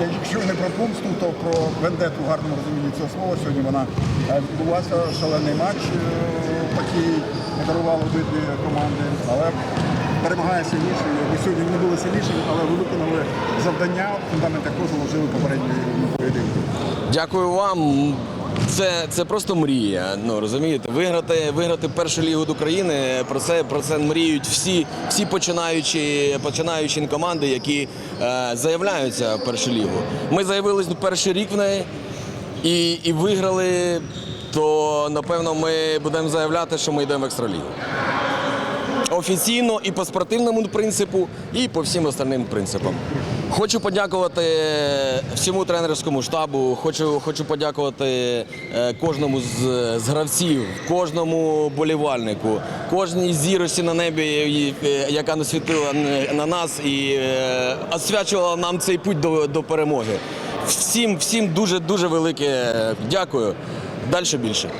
Е, якщо не про помсту, то про вендету в гарному розумінні цього слова. Сьогодні вона е, відбулася, шалений матч е, такий подарували обидві команди. Але перемагає сильніше. Ми сьогодні не були сильнішими, але ви виконали завдання, фундамент також вложили попередньої поєдинку. Дякую вам. Це, це просто мрія. Ну розумієте, виграти, виграти першу лігу України. Про це про це мріють всі, всі починаючі, починаючі команди, які е, заявляються в першу лігу. Ми заявились перший рік в неї і, і виграли. То напевно ми будемо заявляти, що ми йдемо в екстралігу. Офіційно і по спортивному принципу, і по всім остальним принципам. Хочу подякувати всьому тренерському штабу. Хочу, хочу подякувати е, кожному з, з гравців, кожному болівальнику, кожній зірості на небі, е, яка насвітила на нас і е, освячувала нам цей путь до, до перемоги. Всім, всім дуже дуже велике дякую. Далі більше.